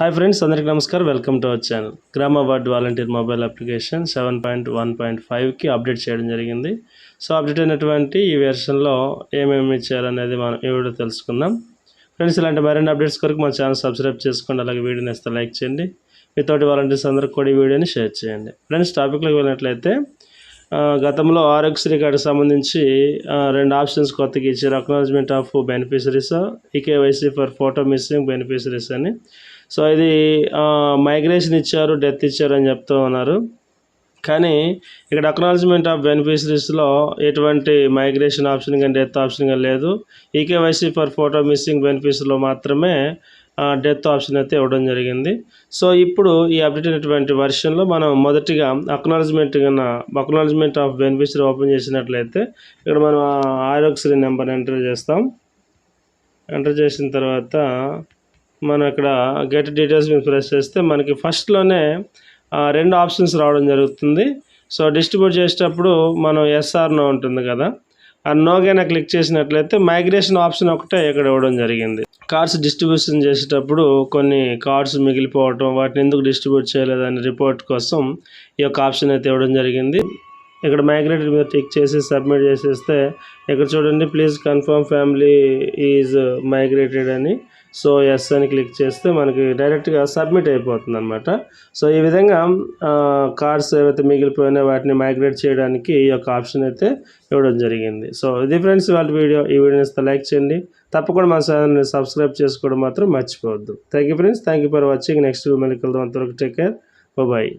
Hi friends అందరికీ నమస్కారం. Welcome to our channel. గ్రామ ward volunteer mobile application seven point one point ఫైవ్కి update చేయడం జరిగింది. సో అప్డేట్ అయినటువంటి ఈ వెర్షన్లో ఏమేమి చేయాలనేది మనం ఈ వీడియో తెలుసుకుందాం. ఫ్రెండ్స్ ఇలాంటి మరిన్ని అప్డేట్స్ కొరకు మన ఛానల్ సబ్స్క్రైబ్ చేసుకోండి అలాగే వీడియోని ఇస్తే లైక్ చేయండి. మీతోటి వాలంటీర్స్ అందరికి కూడా ఈ వీడియోని షేర్ చేయండి. ఫ్రెండ్స్ టాపిక్లోకి వెళ్ళినట్లయితే గతంలో ఆరోగ్యశ్రీ కార్డుకి సంబంధించి రెండు ఆప్షన్స్ కొత్తగా ఇచ్చారు. Acknowledgement of beneficiaries eKYC for photo missing beneficiaries అని. సో ఇది మైగ్రేషన్ ఇచ్చారు డెత్ ఇచ్చారు అని చెప్తూ ఉన్నారు. కానీ ఇక్కడ అక్నాలజ్మెంట్ ఆఫ్ బెనిఫిషరీస్లో ఎటువంటి మైగ్రేషన్ ఆప్షన్ కానీ డెత్ ఆప్షన్ కానీ లేదు. ఈకేవైసీ ఫర్ ఫోటో మిస్సింగ్ బెనిఫిషరీలో మాత్రమే డెత్ ఆప్షన్ అయితే ఇవ్వడం జరిగింది. సో ఇప్పుడు ఈ అప్డేట్ అయినటువంటి వర్షన్లో మనం మొదటిగా అక్నాలజ్మెంట్ కన్నా అక్నాలజ్మెంట్ ఆఫ్ బెనిఫిషరీ ఓపెన్ చేసినట్లయితే ఇక్కడ మనం ఆరోగ్యశ్రీ నెంబర్ ఎంటర్ చేస్తాం. ఎంటర్ చేసిన తర్వాత మనం ఇక్కడ గెట్ డీటెయిల్స్ మీద ప్రెస్ చేస్తే మనకి ఫస్ట్లోనే రెండు ఆప్షన్స్ రావడం జరుగుతుంది. సో డిస్ట్రిబ్యూట్ చేసేటప్పుడు మనం ఎస్ఆర్నో ఉంటుంది కదా. ఆ నోగైనా క్లిక్ చేసినట్లయితే మైగ్రేషన్ ఆప్షన్ ఒకటే ఇక్కడ ఇవ్వడం జరిగింది. కార్డ్స్ డిస్ట్రిబ్యూషన్ చేసేటప్పుడు కొన్ని కార్డ్స్ మిగిలిపోవటం వాటిని ఎందుకు డిస్ట్రిబ్యూట్ చేయలేదని రిపోర్ట్ కోసం ఈ యొక్క ఆప్షన్ అయితే ఇవ్వడం జరిగింది. ఇక్కడ మైగ్రేటర్ మీద టిక్ చేసి సబ్మిట్ చేసేస్తే ఇక్కడ చూడండి please confirm family is migrated అని. సో ఎస్ అని క్లిక్ చేస్తే మనకి డైరెక్ట్గా సబ్మిట్ అయిపోతుంది అనమాట సో ఈ విధంగా కార్డ్స్ ఏవైతే మిగిలిపోయినా వాటిని మైగ్రేట్ చేయడానికి ఈ యొక్క ఆప్షన్ అయితే ఇవ్వడం జరిగింది. సో ఇది ఫ్రెండ్స్ వాళ్ళ వీడియో. ఈ వీడియోని ఇస్తే లైక్ చేయండి. తప్పకుండా మా ఛానల్ని సబ్స్క్రైబ్ చేసుకోవడం మాత్రం మర్చిపోవద్దు. Thank you friends thank you for watching next మళ్ళీ కలుద్దాం. అంతవరకు టేక్ కేర్ బాయ్